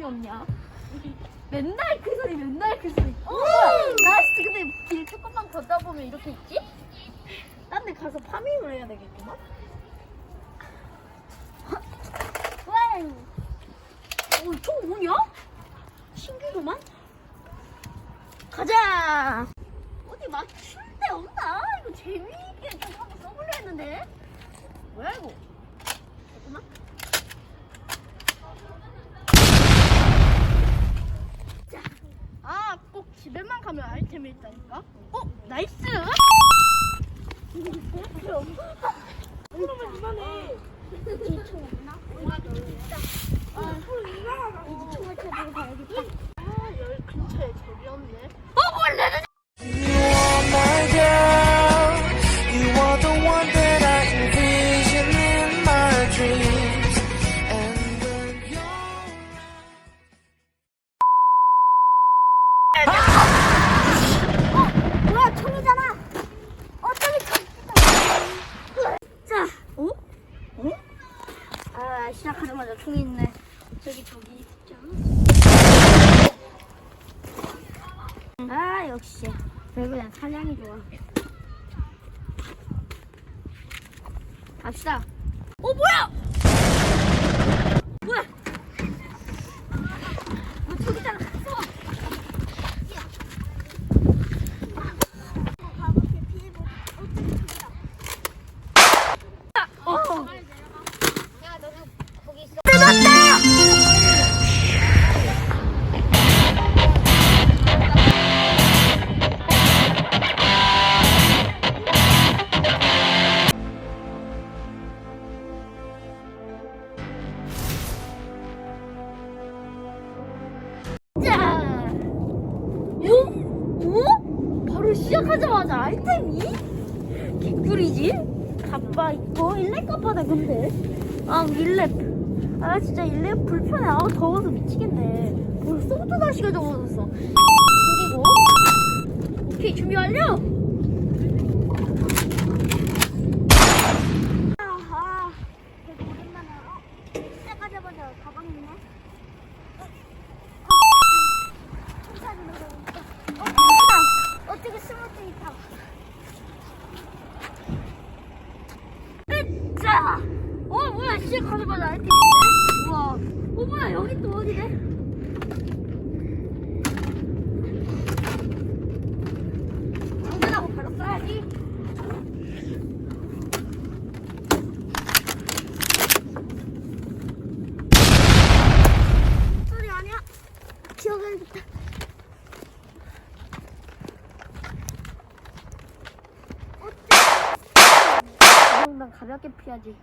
소리 없냐? 맨날 그 소리, 맨날 그 소리. 어, 뭐야? 나이스. 근데 길 조금만 걷다 보면 이렇게 있지? 딴 데 가서 파밍을 해야 되겠구만. 와, 어, 총 뭐냐? 신기구만. 가자. 어디 맞출 데 없나? 이거 재미있게 좀 한번 써보려 했는데. 뭐야 이거? 잠깐만. 자, 아, 꼭 집에만 가면 아이템이 있다니까. 어, 나이스. 그러면 이만해. 이총 없나? 아, 총을 아 시작하자마자 총이 있네. 저기 저기 있죠. 아 역시 별그냥 사냥이 좋아. 갑시다. 어 뭐야? 뭐야? 어. 어. 어. 개꿀이지? 갑바 있고 일렉 갑바다 근데. 아 일렉. 아 진짜 일렉 불편해. 아 더워서 미치겠네. 벌써부터 날씨가 더워졌어. 챙기고. 오케이 준비 완료! 아하 되게 오랜만에 어? 시작하자마자 가방 있네. 어, 어, 어, 어떻게 스무트 있 다 자, 어 뭐야 시작하자마자 아이템 있네. 우와, 어 뭐야 여기 또 어디래? 장전하고 바로 써야지. 소리 아니야? 기억해야겠다. 가볍게 피하지.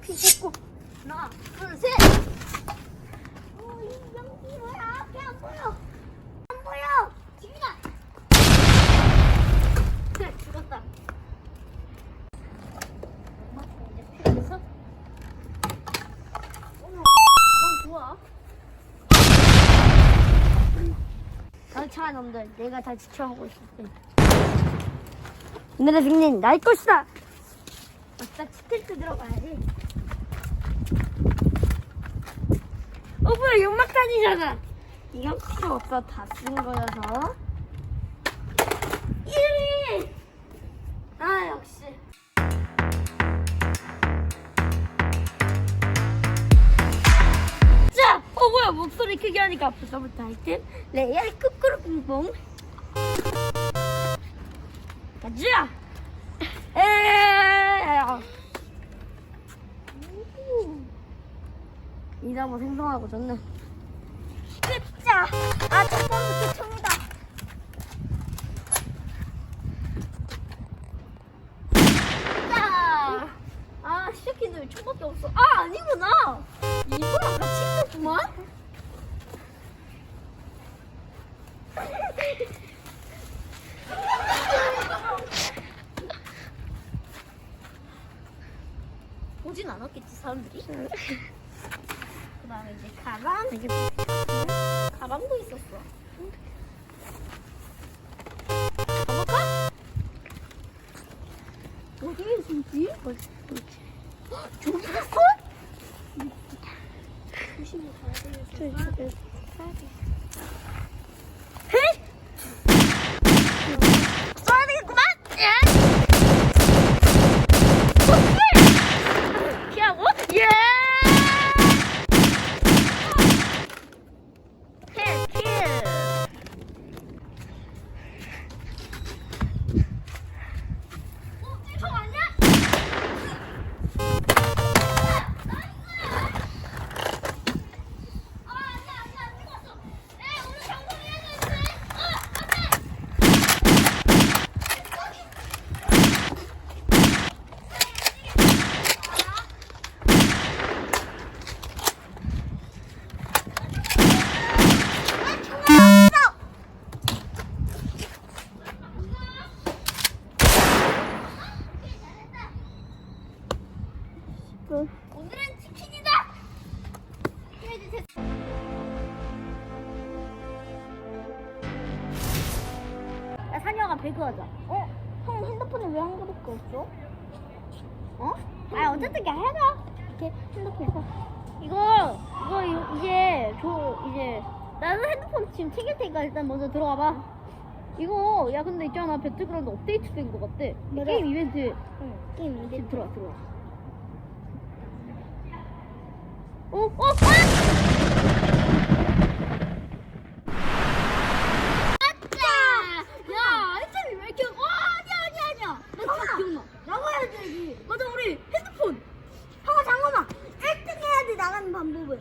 피 꽂고 하나 둘셋. 어, 이 연기 뭐야? 앞에 안 보여 안 보여 집이다 좋아 너차 놈들 내가 다 지켜보고 있을게. 오늘의 승리는 나의 것이다! 아싸 스틸트 들어가야지. 어 뭐야 연막탄이잖아. 이건 필요 없어. 다 쓴 거여서 자, 어 뭐야 목소리 크게 하니까 벌써부터 아이템 레이알 꾸꾸루 뿡뿡 가자! 에! 이나무 생성하고 좋네. 끝자! 아첫 번째 총이다 자, 그 다음에 이제 가방. 이게 가방도 있었어. 가볼까? 어디에 숨지? 뭐지? 저기 있어? 조심히 가야 되겠어. 헤이! 써야 되겠구만! 예! 오케이! 피하고, 예! 킬, 킬! 어, 저 아니야? 아, 아니야, 아니야, 안 찍었어. 에, 오늘 경고해야 되는데. 어, 안 돼. 오늘은 치킨이다. 야, 산영아, 배그 하자. 어? 형 핸드폰에 왜 한 개밖에 없어? 어? 아, 어쨌든 그냥 해라. 이렇게 핸드폰에서. 이거, 이거, 이- 이제, 저, 이제, 나는 핸드폰 지금 챙길 테니까 일단 먼저 들어가 봐. 이거, 야, 근데 있잖아. 배틀그라운드 업데이트 된것 같대. 이 게임 이벤트. 응, 게임 이벤트. 들어와, 들어와. 어, 어, 아! 야, 아이템이 왜 이렇게, 와, 아니야, 아니야, 아니야. 나 진짜 기억나. 나가야지 여기. 맞아, 우리 핸드폰. 형아 잠깐만. 1등 해야 돼 나가는 방법은.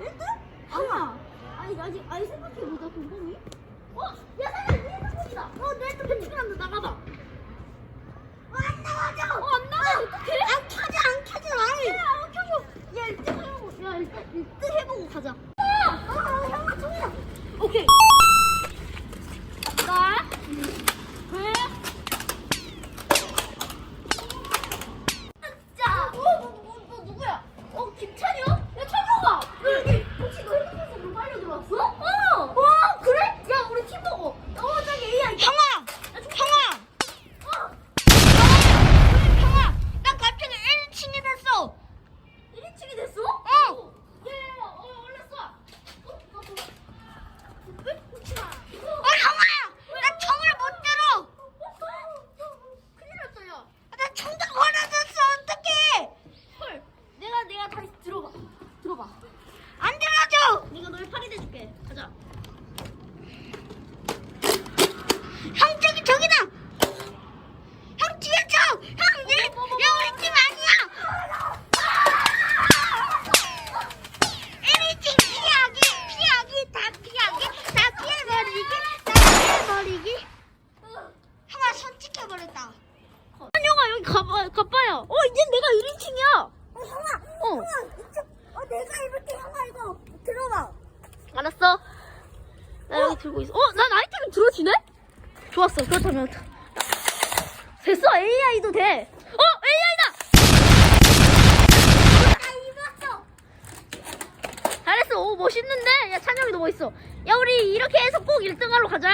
1등? 형아. 아니, 아직, 아니, 생각해보자, 방법이. 어, 야, 사장, 네 핸드폰이다. 어, 내 핸드폰 찍으란다, 나가봐. 어, 안 나가죠. 어, 안 나가, 어떡해? 안 켜져 안 켜져. 아이. 야, 어, 켜줘. 야, 1등 1등 해보고 가자. 어, 형아 저기다. 오케이. 나, 왜? 자, 어, 너, 너, 너 누구야? 어, 김찬이야? 야, 찬영아! 너 여기 혹시 너 핸드폰 선물 빨려 들어왔어? 어! 와, 그래? 야, 우리 팀 먹어. 어, 저기 AI. 형아. 형아. 어, 형아. 나 갑자기 1층이 됐어. 1인칭이 됐어? 어. 야, 야, 야, 어, 얼른 쏴. 어, 어, 어. 왜? 혹시 마. 어 형아. 나 총을 못 들어. 큰일 났다, 야. 나 총도 버려졌어. 어떡해. 헐, 내가 내가 다시 들어봐. 들어봐. 안 들어줘. 내가 널 팔이 돼줄게. 가자. 형 저기 저기다. 형 뒤에 쳐. 형 얘. 얘 우리 팀 아니야. 1인칭 피하기 피하기 다 피하기 다 피해버리기 다 피해버리기. 형아 손 찍혀버렸다. 한영아 여기 가봐 가봐요. 어 이제 내가 1인칭이야. 어, 형아. 어. 형아 이쪽. 어 내가 입을게 형아 이거 들어봐. 알았어. 나 여기 들고 있어. 어, 난 아이템이 들어지네? 좋았어. 그렇다면 됐어. AI도 돼. 어, AI다. 나 입었어. 잘했어. 오 멋있는데. 야 찬영이 너 멋있어. 야 우리 이렇게 해서 꼭 1등하러 가자.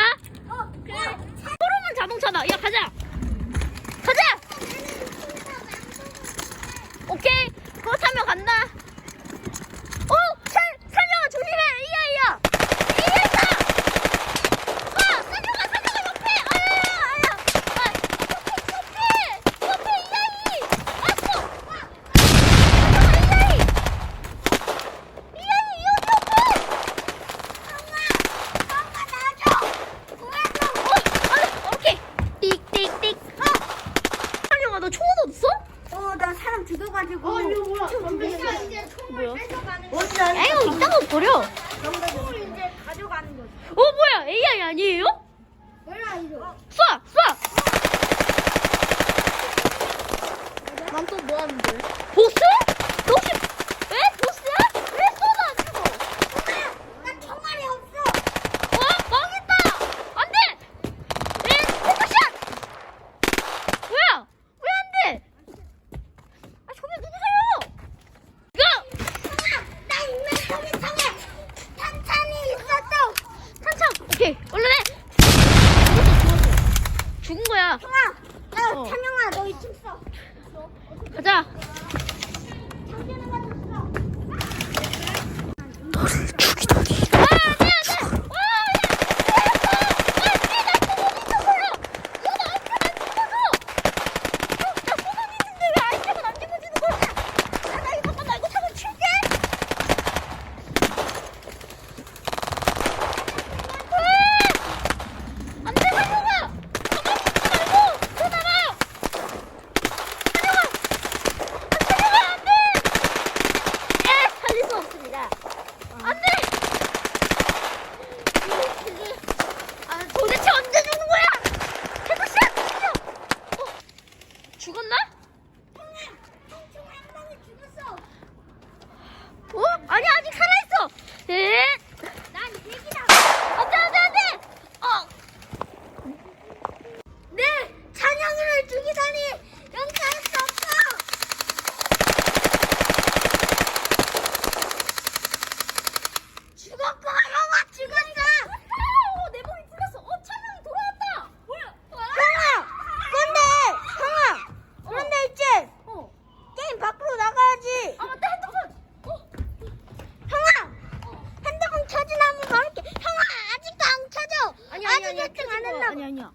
결정 안 했나? 아니, 아니야.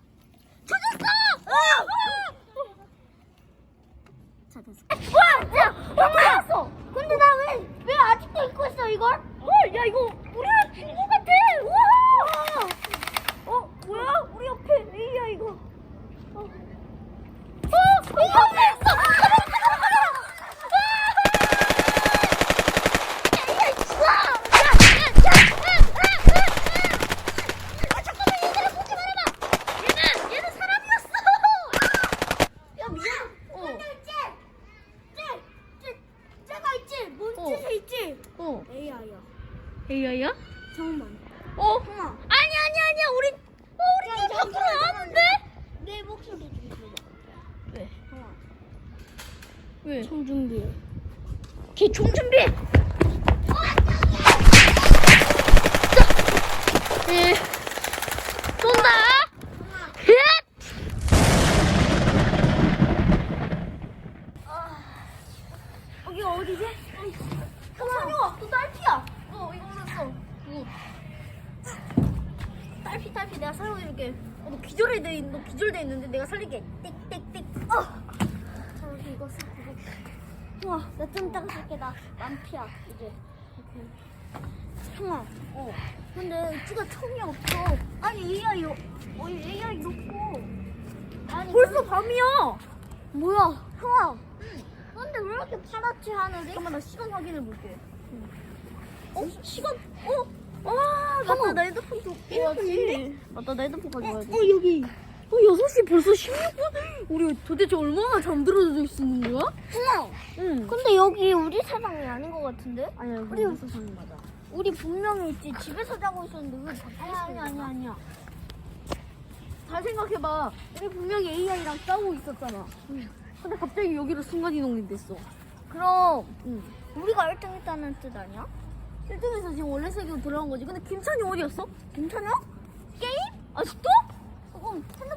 켜졌어. 어. 자, 됐어. 와, 야, 형아. 근데 나 왜 왜 아직도 입고 있어 이걸? 어, 야, 이거 우리랑 친구 같아! 우와! 어, 뭐야? 우리 옆에 에이야, 이거. 어, 어, 됐어! 얘는, 얘는 사람이었어! 야 미안. 어. 근데 있지, 쟤, 쟤, 쟤가 있지, 몬짓에 어. 있지. 어, AI야. AI야? 잠깐만. 어? 형아, 아니, 아니, 아니야, 우리, 어, 우리 야, 집 밖으로 잠깐만, 나왔는데? 내 목소리 좀 들어봐. 왜? 형아, 왜? 총 준비해. 개총 준비! 예. 쏜다! 헷! 여기 어디지? 형아, 너 딸피야. 어, 이거 올랐어. 굿. 딸피, 딸피, 내가 살려줄게. 어, 너 기절해 돼, 있- 너 기절돼 있는데 내가 살릴게. 띡띡띡. 어. 자, 여기 이거 써, 이 거. 우와, 나좀 이따가 쓸게. 나 만피야, 이제. 형아, 어. 근데 찌가 총이 없어. 아니, AI, 어, 어, AI 놓고. 아니, 벌써 밤이야! 뭐야, 형아. 근데 왜 이렇게 파랗지, 하늘이? 잠깐만, 나 시간 확인해 볼게. 어, 시간, 어? 와, 맞다, 형아. 나 핸드폰 좀 핸드폰인데? 맞다, 나 핸드폰 가져가야지. 어, 여기. 어, 6시 벌써 16분? 우리 도대체 얼마나 잠들어져 있는 거야? 형아. 응. 근데 여기 우리 세상이 아닌 것 같은데? 아니야, 우리- 우리 세상이 맞아. 우리 분명히 있지 집에서 자고 있었는데 왜 밖에 아니, 아니, 아니, 아니야. 잘 생각해봐. 우리 분명히 AI랑 싸우고 있었잖아. 근데 갑자기 여기로 순간이동이 됐어. 그럼 응. 우리가 1등 했다는 뜻 아니야? 1등에서 지금 원래 세계로 돌아온 거지. 근데 김찬이 어디였어? 괜찮아? 게임? 아직도? 어, 그럼 핸드폰